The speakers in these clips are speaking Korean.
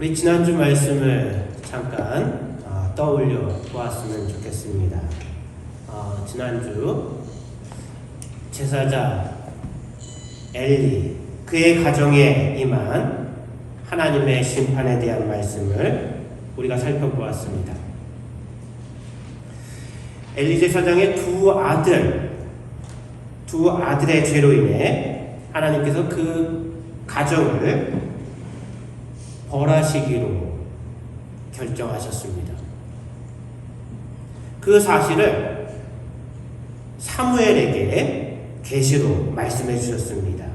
우리 지난주 말씀을 잠깐 어, 떠올려 보았으면 좋겠습니다. 어, 지난주 제사자 엘리 그의 가정에 임한 하나님의 심판에 대한 말씀을 우리가 살펴보았습니다. 엘리 제사장의 두 아들, 두 아들의 죄로 인해 하나님께서 그 가정을 벌하시기로 결정하셨습니다. 그 사실을 사무엘에게 계시로 말씀해 주셨습니다.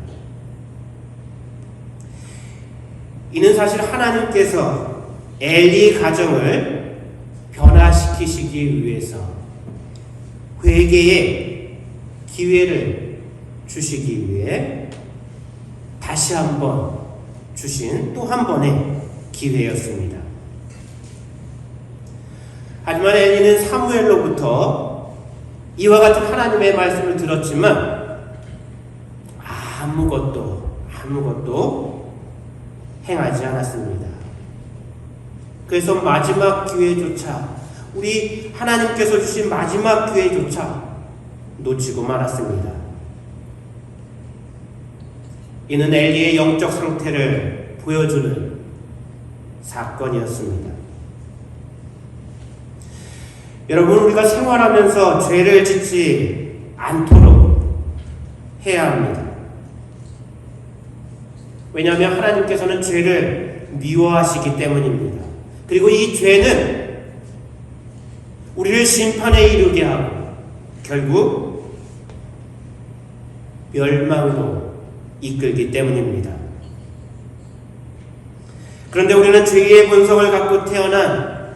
이는 사실 하나님께서 엘리 가정을 변화시키시기 위해서 회개의 기회를 주시기 위해 다시 한번 주신 또 한 번의 기회였습니다. 하지만 엘리는 사무엘로부터 이와 같은 하나님의 말씀을 들었지만 아무것도 아무것도 행하지 않았습니다. 그래서 마지막 기회조차 우리 하나님께서 주신 마지막 기회조차 놓치고 말았습니다. 이는 엘리의 영적 상태를 보여주는 사건이었습니다. 여러분, 우리가 생활하면서 죄를 짓지 않도록 해야 합니다. 왜냐하면 하나님께서는 죄를 미워하시기 때문입니다. 그리고 이 죄는 우리를 심판에 이르게 하고 결국 멸망으로 이끌기 때문입니다. 그런데 우리는 죄의 본성을 갖고 태어난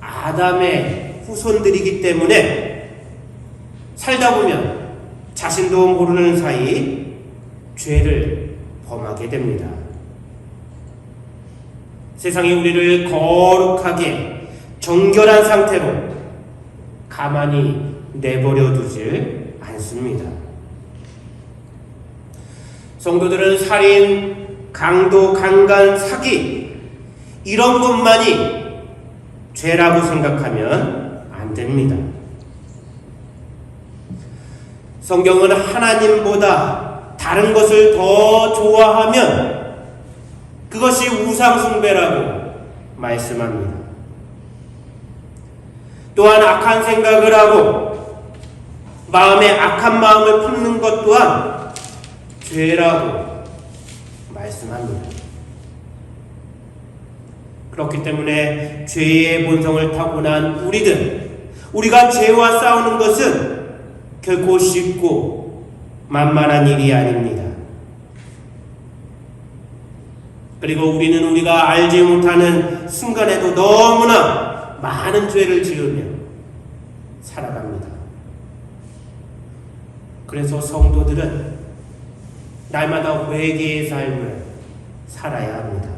아담의 후손들이기 때문에 살다 보면 자신도 모르는 사이 죄를 범하게 됩니다. 세상이 우리를 거룩하게 정결한 상태로 가만히 내버려 두질 않습니다. 성도들은 살인, 강도, 강간, 사기 이런 것만이 죄라고 생각하면 안 됩니다. 성경은 하나님보다 다른 것을 더 좋아하면 그것이 우상숭배라고 말씀합니다. 또한 악한 생각을 하고 마음에 악한 마음을 품는 것 또한 죄라고 말씀합니다. 그렇기 때문에 죄의 본성을 타고난 우리들, 우리가 죄와 싸우는 것은 결코 쉽고 만만한 일이 아닙니다. 그리고 우리는 우리가 알지 못하는 순간에도 너무나 많은 죄를 지으며 살아갑니다. 그래서 성도들은 날마다 회개의 삶을 살아야 합니다.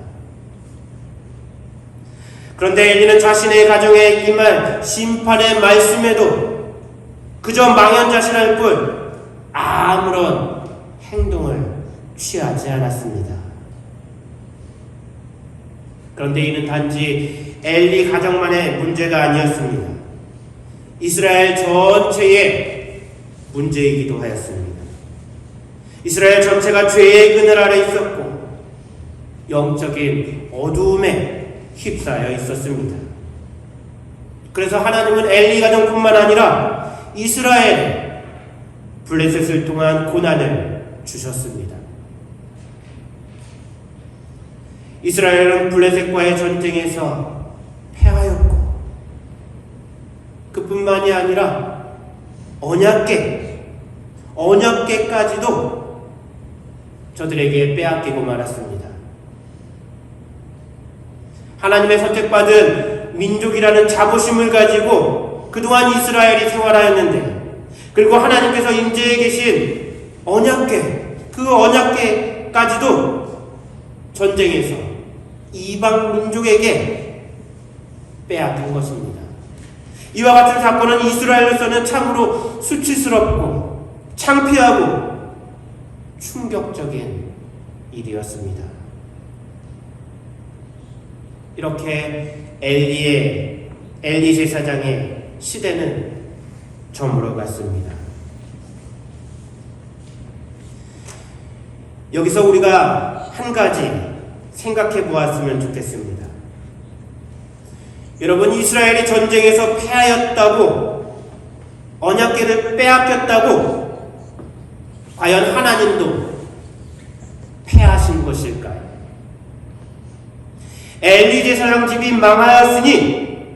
그런데 엘리는 자신의 가정에 임할 심판의 말씀에도 그저 망연자실할 뿐 아무런 행동을 취하지 않았습니다. 그런데 이는 단지 엘리 가정만의 문제가 아니었습니다. 이스라엘 전체의 문제이기도 하였습니다. 이스라엘 전체가 죄의 그늘 아래 있었고 영적인 어두움에 휩싸여 있었습니다. 그래서 하나님은 엘리 가정뿐만 아니라 이스라엘에 블레셋을 통한 고난을 주셨습니다. 이스라엘은 블레셋과의 전쟁에서 패하였고 그뿐만이 아니라 언약계 언약계까지도 저들에게 빼앗기고 말았습니다. 하나님의 선택받은 민족이라는 자부심을 가지고 그동안 이스라엘이 생활하였는데 그리고 하나님께서 임재해 계신 언약계 그 언약계까지도 전쟁에서 이방 민족에게 빼앗긴 것입니다. 이와 같은 사건은 이스라엘로서는 참으로 수치스럽고 창피하고 충격적인 일이었습니다. 이렇게 엘리의 엘리 제사장의 시대는 저물어 갔습니다. 여기서 우리가 한 가지 생각해 보았으면 좋겠습니다. 여러분 이스라엘이 전쟁에서 패하였다고 언약궤를 빼앗겼다고 과연 하나님도 패하신 것일까요? 엘리 제사장 집이 망하였으니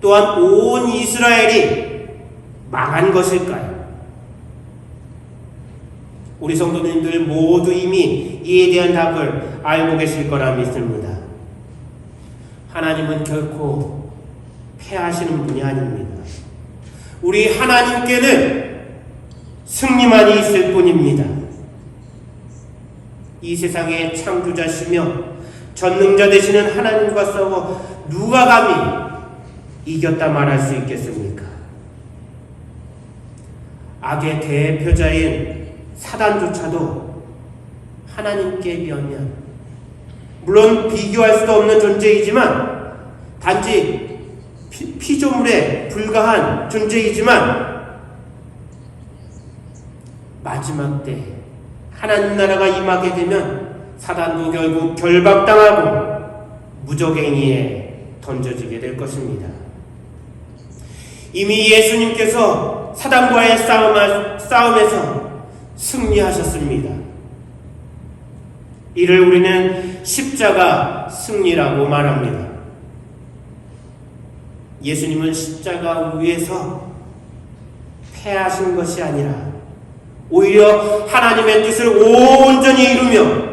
또한 온 이스라엘이 망한 것일까요? 우리 성도님들 모두 이미 이에 대한 답을 알고 계실 거라 믿습니다. 하나님은 결코 패하시는 분이 아닙니다. 우리 하나님께는 승리만이 있을 뿐입니다. 이 세상의 창조자시며 전능자 되시는 하나님과 싸워 누가 감히 이겼다 말할 수 있겠습니까? 악의 대표자인 사단조차도 하나님께 비하면 물론 비교할 수도 없는 존재이지만 단지 피, 피조물에 불과한 존재이지만 마지막 때 하나님 나라가 임하게 되면 사단도 결국 결박당하고 무적행위에 던져지게 될 것입니다. 이미 예수님께서 사단과의 싸움, 싸움에서 승리하셨습니다. 이를 우리는 십자가 승리라고 말합니다. 예수님은 십자가 위에서 패하신 것이 아니라 오히려 하나님의 뜻을 온전히 이루며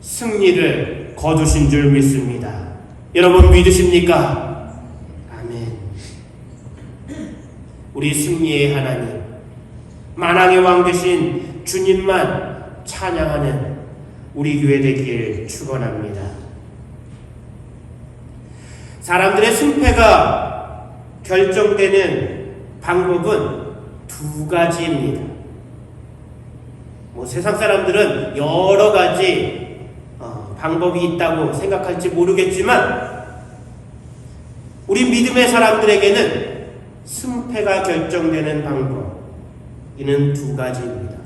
승리를 거두신 줄 믿습니다. 여러분 믿으십니까? 아멘. 우리 승리의 하나님, 만왕의 왕 되신 주님만 찬양하는 우리 교회 되길 축원합니다. 사람들의 승패가 결정되는 방법은 두 가지입니다. 뭐 세상 사람들은 여러 가지 어, 방법이 있다고 생각할지 모르겠지만 우리 믿음의 사람들에게는 승패가 결정되는 방법 이는 두 가지입니다.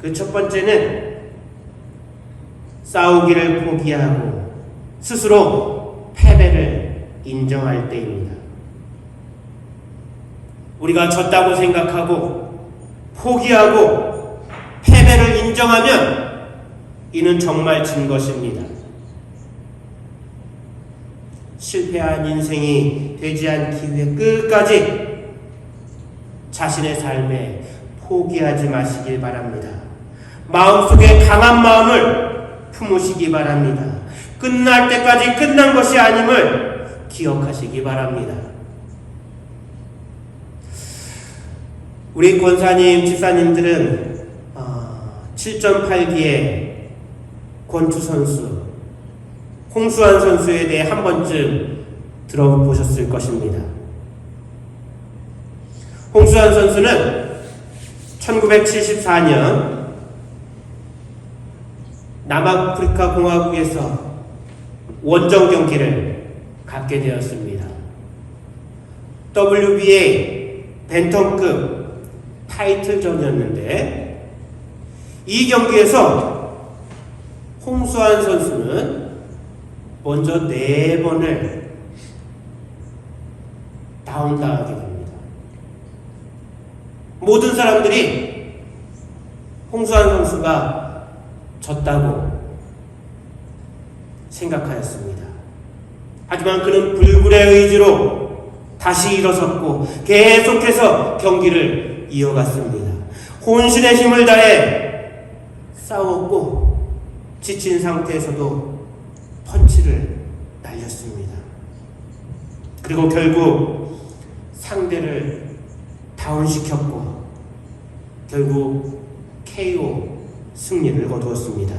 그 첫 번째는 싸우기를 포기하고 스스로 패배를 인정할 때입니다. 우리가 졌다고 생각하고 포기하고 패배를 인정하면 이는 정말 진 것입니다. 실패한 인생이 되지 않기 위해 끝까지 자신의 삶에 포기하지 마시길 바랍니다. 마음속에 강한 마음을 품으시기 바랍니다. 끝날 때까지 끝난 것이 아님을 기억하시기 바랍니다. 우리 권사님, 집사님들은 어, 7.8기의 권투 선수, 홍수환 선수에 대해 한 번쯤 들어보셨을 것입니다. 홍수환 선수는 1974년 남아프리카 공화국에서 원정 경기를 갖게 되었습니다. WBA 벤턴급 타이틀전이었는데 이 경기에서 홍수환 선수는 먼저 네 번을 다운당하게 됩니다. 모든 사람들이 홍수환 선수가 졌다고 생각하였습니다. 하지만 그는 불굴의 의지로 다시 일어섰고 계속해서 경기를 이어갔습니다. 혼신의 힘을 다해 싸웠고 지친 상태에서도 펀치를 날렸습니다. 그리고 결국 상대를 다운시켰고 결국 KO 승리를 거두었습니다.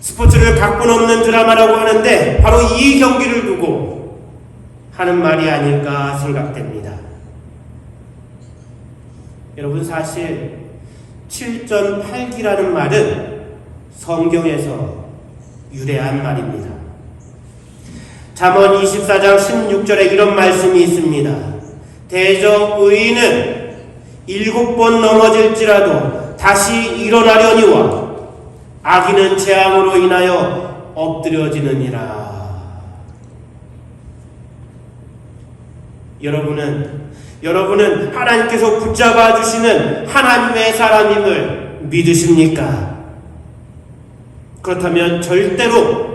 스포츠를 각본 없는 드라마라고 하는데 바로 이 경기를 두고 하는 말이 아닐까 생각됩니다. 여러분 사실 7.8기라는 말은 성경에서 유래한 말입니다. 잠언 24장 16절에 이런 말씀이 있습니다. 대저 의인은 일곱 번 넘어질지라도 다시 일어나려니와 악인은 재앙으로 인하여 엎드려지느니라. 여러분은 여러분은 하나님께서 붙잡아 주시는 하나님의 사람임을 믿으십니까? 그렇다면 절대로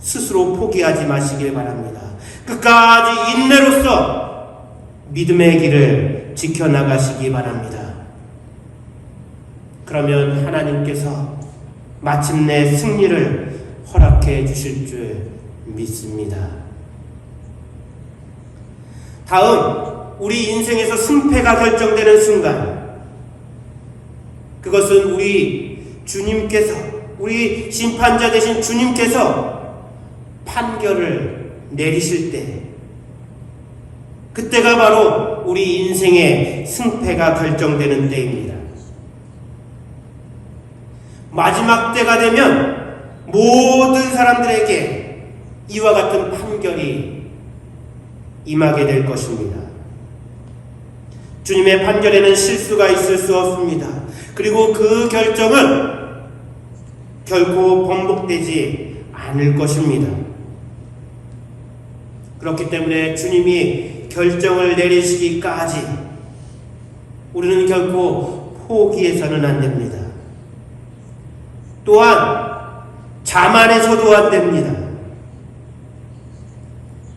스스로 포기하지 마시길 바랍니다. 끝까지 인내로서 믿음의 길을 지켜나가시기 바랍니다. 그러면 하나님께서 마침내 승리를 허락해 주실 줄 믿습니다. 다음, 우리 인생에서 승패가 결정되는 순간, 그것은 우리 주님께서, 우리 심판자 되신 주님께서 판결을 내리실 때, 그때가 바로 우리 인생의 승패가 결정되는 때입니다. 마지막 때가 되면 모든 사람들에게 이와 같은 판결이 임하게 될 것입니다. 주님의 판결에는 실수가 있을 수 없습니다. 그리고 그 결정은 결코 번복되지 않을 것입니다. 그렇기 때문에 주님이 결정을 내리시기까지 우리는 결코 포기해서는 안 됩니다. 또한 자만해서도 안 됩니다.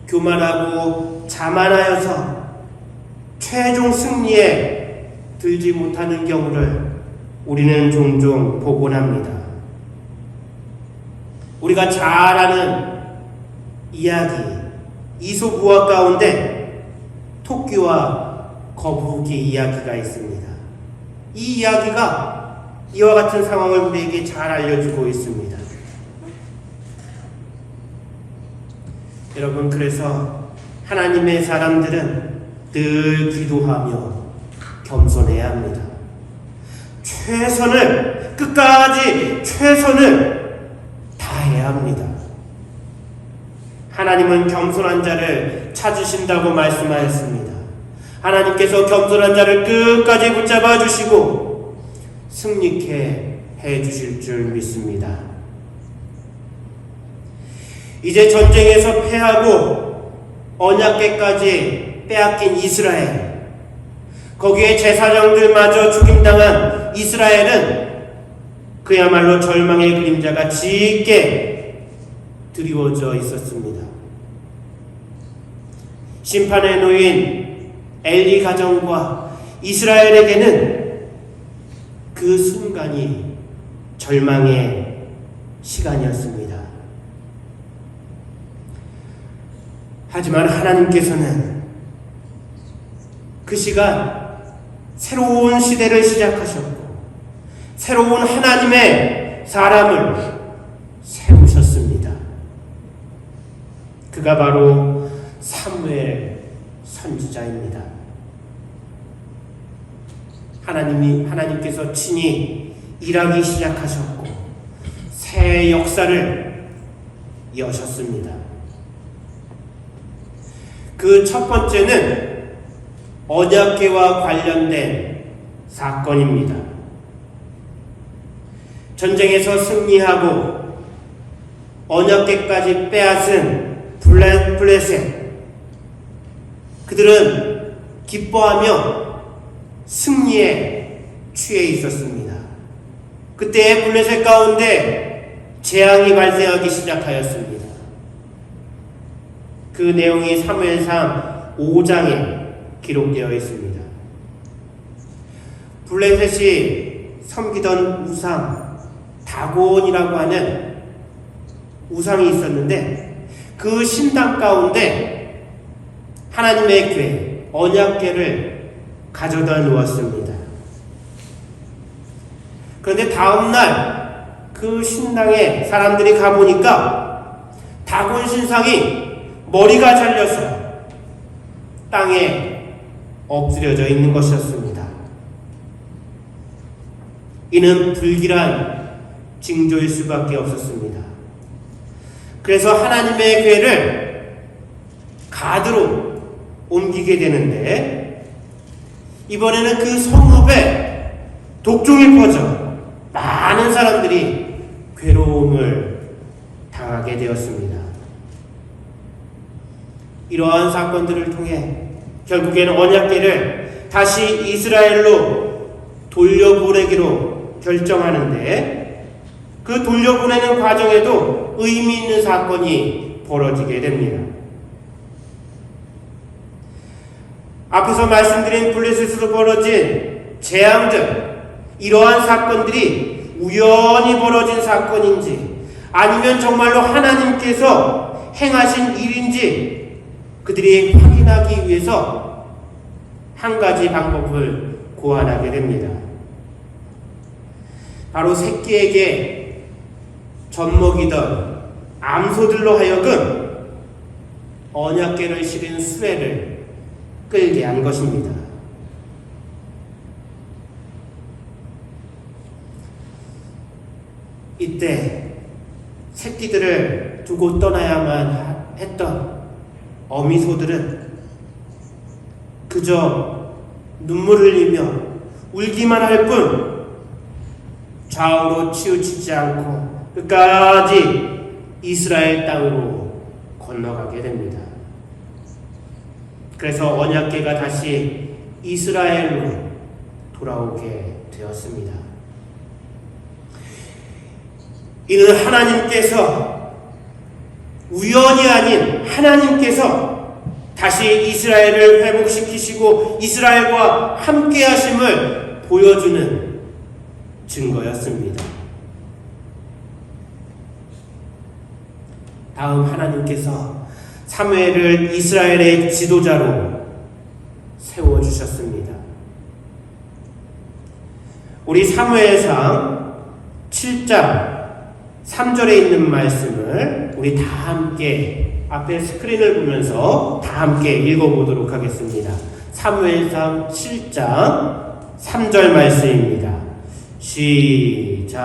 교만하고 자만하여서 최종 승리에 들지 못하는 경우를 우리는 종종 보곤 합니다. 우리가 잘 아는 이야기, 이소부화 가운데 토끼와 거북이 이야기가 있습니다. 이 이야기가 이와 같은 상황을 우리에게 잘 알려주고 있습니다. 여러분, 그래서 하나님의 사람들은 늘 기도하며 겸손해야 합니다. 최선을, 끝까지 최선을 다해야 합니다. 하나님은 겸손한 자를 찾으신다고 말씀하였습니다. 하나님께서 겸손한 자를 끝까지 붙잡아 주시고 승리케 해 주실 줄 믿습니다. 이제 전쟁에서 패하고 언약계까지 빼앗긴 이스라엘. 거기에 제사장들마저 죽임당한 이스라엘은 그야말로 절망의 그림자가 짙게 드리워져 있었습니다. 심판에 놓인 엘리 가정과 이스라엘에게는 그 순간이 절망의 시간이었습니다. 하지만 하나님께서는 그 시간 새로운 시대를 시작하셨고 새로운 하나님의 사람을 세우셨습니다. 그가 바로 사무엘 선지자입니다. 하나님이 하나님께서 친히 일하기 시작하셨고 새 역사를 여셨습니다. 그 첫 번째는 언약계와 관련된 사건입니다. 전쟁에서 승리하고 언약계까지 빼앗은 블레, 블레셋 그들은 기뻐하며 승리에 취해 있었습니다. 그때 블레셋 가운데 재앙이 발생하기 시작하였습니다. 그 내용이 사무엘상 5장에 기록되어 있습니다. 블레셋이 섬기던 우상 다곤이라고 하는 우상이 있었는데 그 신당 가운데 하나님의 궤 언약궤를 가져다 놓았습니다. 그런데 다음날 그 신당에 사람들이 가보니까 다곤 신상이 머리가 잘려서 땅에 엎드려져 있는 것이었습니다. 이는 불길한 징조일 수밖에 없었습니다. 그래서 하나님의 괴를 가드로 옮기게 되는데 이번에는 그 성읍에 독종이 퍼져 많은 사람들이 괴로움을 당하게 되었습니다. 이러한 사건들을 통해 결국에는 언약계를 다시 이스라엘로 돌려보내기로 결정하는데 그 돌려보내는 과정에도 의미 있는 사건이 벌어지게 됩니다. 앞에서 말씀드린 블레셋에서 벌어진 재앙들, 이러한 사건들이 우연히 벌어진 사건인지 아니면 정말로 하나님께서 행하신 일인지 그들이 확인하기 위해서 한 가지 방법을 고안하게 됩니다. 바로 새끼에게 젖먹이던 암소들로 하여금 언약계를 실은 수레를 끌게 한 것입니다. 이때 새끼들을 두고 떠나야만 했던 어미소들은 그저 눈물을 흘리며 울기만 할 뿐 좌우로 치우치지 않고 끝까지 이스라엘 땅으로 건너가게 됩니다. 그래서 언약계가 다시 이스라엘로 돌아오게 되었습니다. 이는 하나님께서 우연이 아닌 하나님께서 다시 이스라엘을 회복시키시고 이스라엘과 함께 하심을 보여주는 증거였습니다. 다음 하나님께서 사무엘을 이스라엘의 지도자로 세워 주셨습니다. 우리 사무엘상 7장 3절에 있는 말씀을 우리 다 함께 앞에 스크린을 보면서 다 함께 읽어보도록 하겠습니다. 사무엘상 7장 3절 말씀입니다. 시작.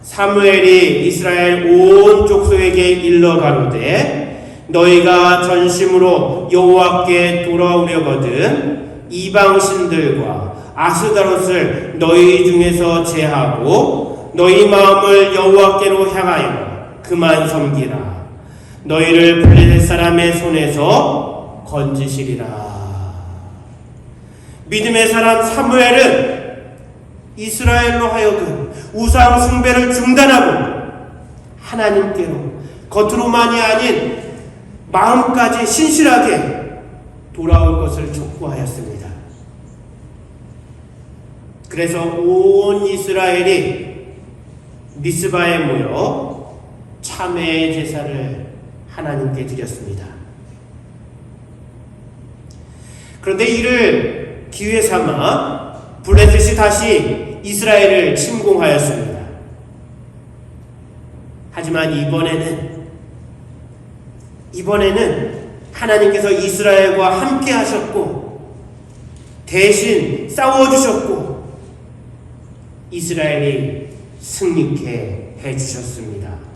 사무엘이 이스라엘 온 족속에게 일러 가로되 너희가 전심으로 여호와께 돌아오려거든 이방 신들과 아스다롯을 너희 중에서 제하고 너희 마음을 여호와께로 향하여 그만 섬기라 너희를 블레셋 사람의 손에서 건지시리라 믿음의 사람 사무엘은 이스라엘로 하여금 우상 숭배를 중단하고 하나님께로 겉으로만이 아닌 마음까지 신실하게 돌아올 것을 촉구하였습니다. 그래서 온 이스라엘이 미스바에 모여 참회의 제사를 하나님께 드렸습니다. 그런데 이를 기회 삼아 블레셋이 다시 이스라엘을 침공하였습니다. 하지만 이번에는 이번에는 하나님께서 이스라엘과 함께 하셨고 대신 싸워 주셨고 이스라엘이 승리케 해 주셨습니다.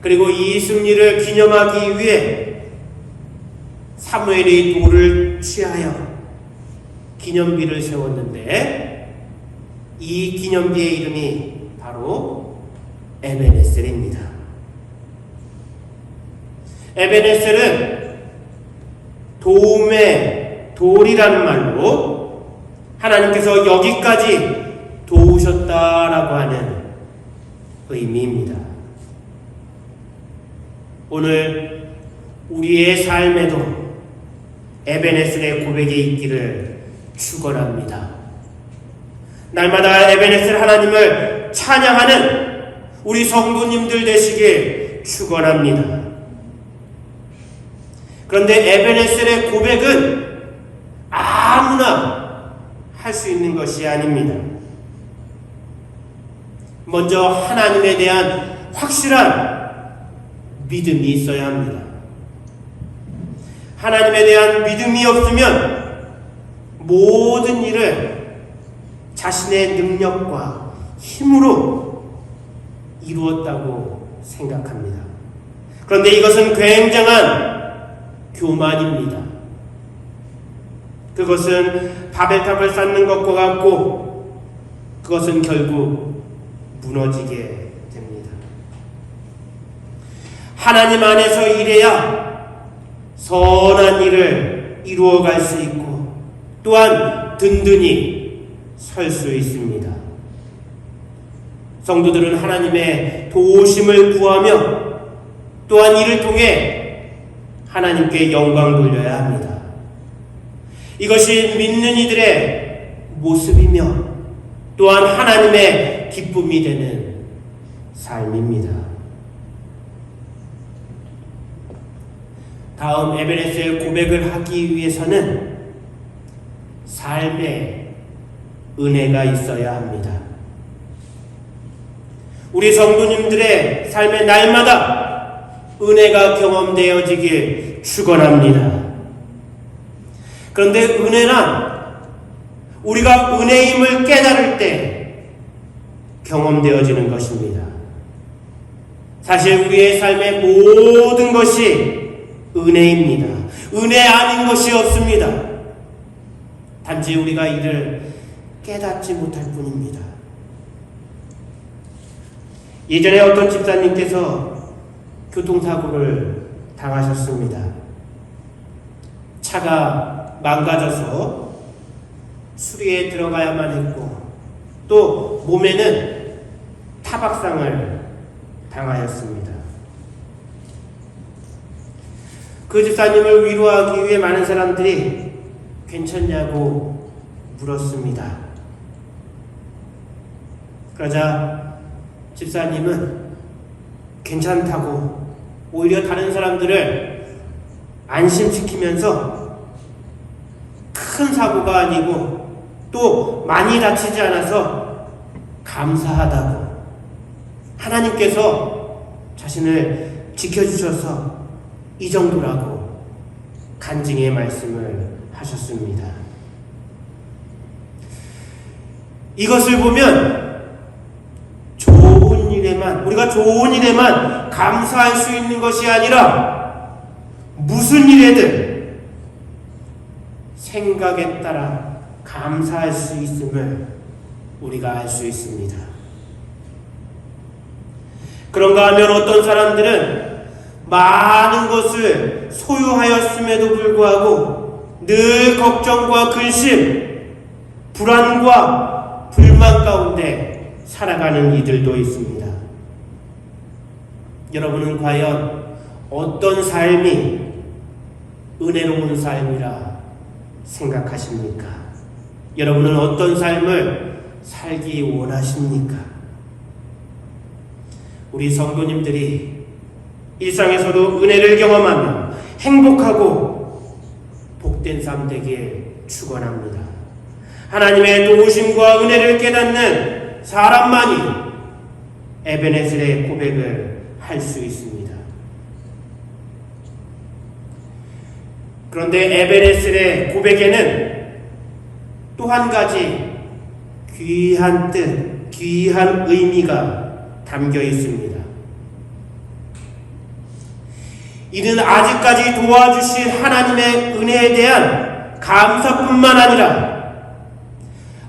그리고 이 승리를 기념하기 위해 사무엘이 돌을 취하여 기념비를 세웠는데 이 기념비의 이름이 바로 에베네셀입니다. 에베네셀은 도움의 돌이라는 말로 하나님께서 여기까지 도우셨다라고 하는 의미입니다. 오늘 우리의 삶에도 에베네셀의 고백이 있기를 축원합니다. 날마다 에베네셀 하나님을 찬양하는 우리 성도님들 되시길 축원합니다. 그런데 에베네셀의 고백은 아무나 할 수 있는 것이 아닙니다. 먼저 하나님에 대한 확실한 믿음이 있어야 합니다. 하나님에 대한 믿음이 없으면 모든 일을 자신의 능력과 힘으로 이루었다고 생각합니다. 그런데 이것은 굉장한 교만입니다. 그것은 바벨탑을 쌓는 것과 같고 그것은 결국 무너지게. 하나님 안에서 일해야 선한 일을 이루어갈 수 있고 또한 든든히 설 수 있습니다. 성도들은 하나님의 도우심을 구하며 또한 이를 통해 하나님께 영광 돌려야 합니다. 이것이 믿는 이들의 모습이며 또한 하나님의 기쁨이 되는 삶입니다. 다음 에베레스의 고백을 하기 위해서는 삶의 은혜가 있어야 합니다. 우리 성도님들의 삶의 날마다 은혜가 경험되어지길 축원합니다. 그런데 은혜란 우리가 은혜임을 깨달을 때 경험되어지는 것입니다. 사실 우리의 삶의 모든 것이 은혜입니다. 은혜 아닌 것이 없습니다. 단지 우리가 이를 깨닫지 못할 뿐입니다. 예전에 어떤 집사님께서 교통사고를 당하셨습니다. 차가 망가져서 수리에 들어가야만 했고 또 몸에는 타박상을 당하였습니다. 그 집사님을 위로하기 위해 많은 사람들이 괜찮냐고 물었습니다. 그러자 집사님은 괜찮다고 오히려 다른 사람들을 안심시키면서 큰 사고가 아니고 또 많이 다치지 않아서 감사하다고 하나님께서 자신을 지켜주셔서 이 정도라고 간증의 말씀을 하셨습니다. 이것을 보면 좋은 일에만, 우리가 좋은 일에만 감사할 수 있는 것이 아니라 무슨 일에든 생각에 따라 감사할 수 있음을 우리가 알 수 있습니다. 그런가 하면 어떤 사람들은 많은 것을 소유하였음에도 불구하고 늘 걱정과 근심, 불안과 불만 가운데 살아가는 이들도 있습니다. 여러분은 과연 어떤 삶이 은혜로운 삶이라 생각하십니까? 여러분은 어떤 삶을 살기 원하십니까? 우리 성도님들이 일상에서도 은혜를 경험하며 행복하고 복된 삶 되길 축원합니다. 하나님의 도우심과 은혜를 깨닫는 사람만이 에베네셀의 고백을 할 수 있습니다. 그런데 에베네셀의 고백에는 또 한 가지 귀한 뜻, 귀한 의미가 담겨 있습니다. 이는 아직까지 도와주신 하나님의 은혜에 대한 감사뿐만 아니라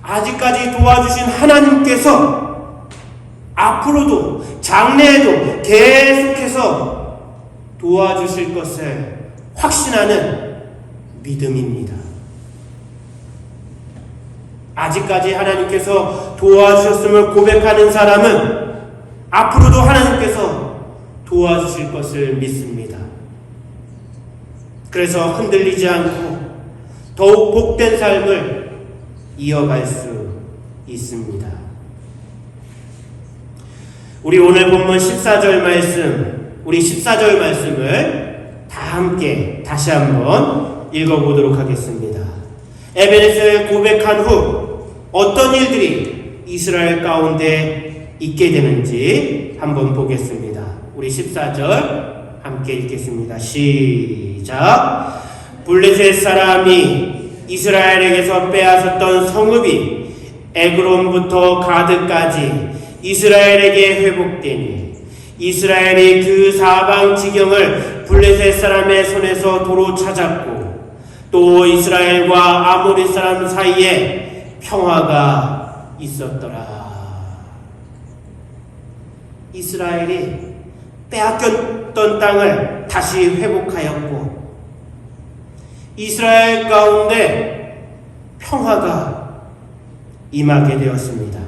아직까지 도와주신 하나님께서 앞으로도 장래에도 계속해서 도와주실 것을 확신하는 믿음입니다. 아직까지 하나님께서 도와주셨음을 고백하는 사람은 앞으로도 하나님께서 도와주실 것을 믿습니다. 그래서 흔들리지 않고 더욱 복된 삶을 이어갈 수 있습니다. 우리 오늘 본문 14절 말씀, 우리 14절 말씀을 다 함께 다시 한번 읽어보도록 하겠습니다. 에베네스를 고백한 후 어떤 일들이 이스라엘 가운데 있게 되는지 한번 보겠습니다. 우리 14절 함께 읽겠습니다. 시작. 블레셋 사람이 이스라엘에게서 빼앗았던 성읍이 에그론부터 가드까지 이스라엘에게 회복되니 이스라엘이 그 사방 지경을 블레셋 사람의 손에서 도로 찾았고 또 이스라엘과 아모리 사람 사이에 평화가 있었더라. 이스라엘이 빼앗겼던 땅을 다시 회복하였고 이스라엘 가운데 평화가 임하게 되었습니다.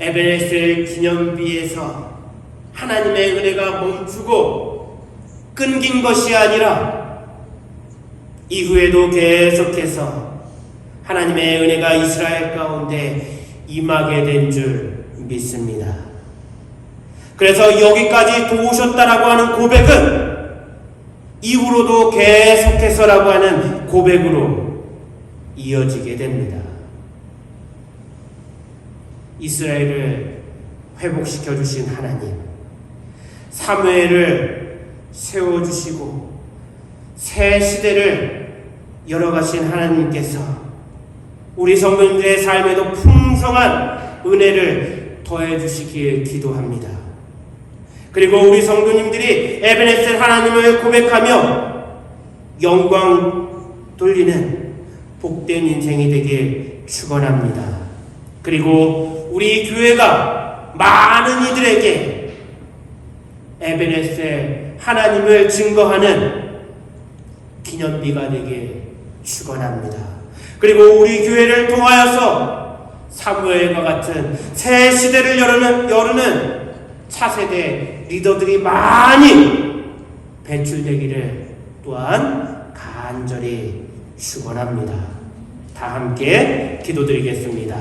에베레스를 기념비에서 하나님의 은혜가 멈추고 끊긴 것이 아니라 이후에도 계속해서 하나님의 은혜가 이스라엘 가운데 임하게 된 줄 믿습니다. 그래서 여기까지 도우셨다라고 하는 고백은 이후로도 계속해서라고 하는 고백으로 이어지게 됩니다. 이스라엘을 회복시켜 주신 하나님, 사무엘을 세워 주시고 새 시대를 열어가신 하나님께서 우리 성도님들의 삶에도 풍성한 은혜를 더해 주시길 기도합니다. 그리고 우리 성도님들이 에베네셀 하나님을 고백하며 영광 돌리는 복된 인생이 되길 축원합니다. 그리고 우리 교회가 많은 이들에게 에베네셀 하나님을 증거하는 기념비가 되길 축원합니다. 그리고 우리 교회를 통하여서 사무엘과 같은 새 시대를 여르는, 여르는 차세대 리더들이 많이 배출되기를 또한 간절히 축원합니다. 다 함께 기도드리겠습니다.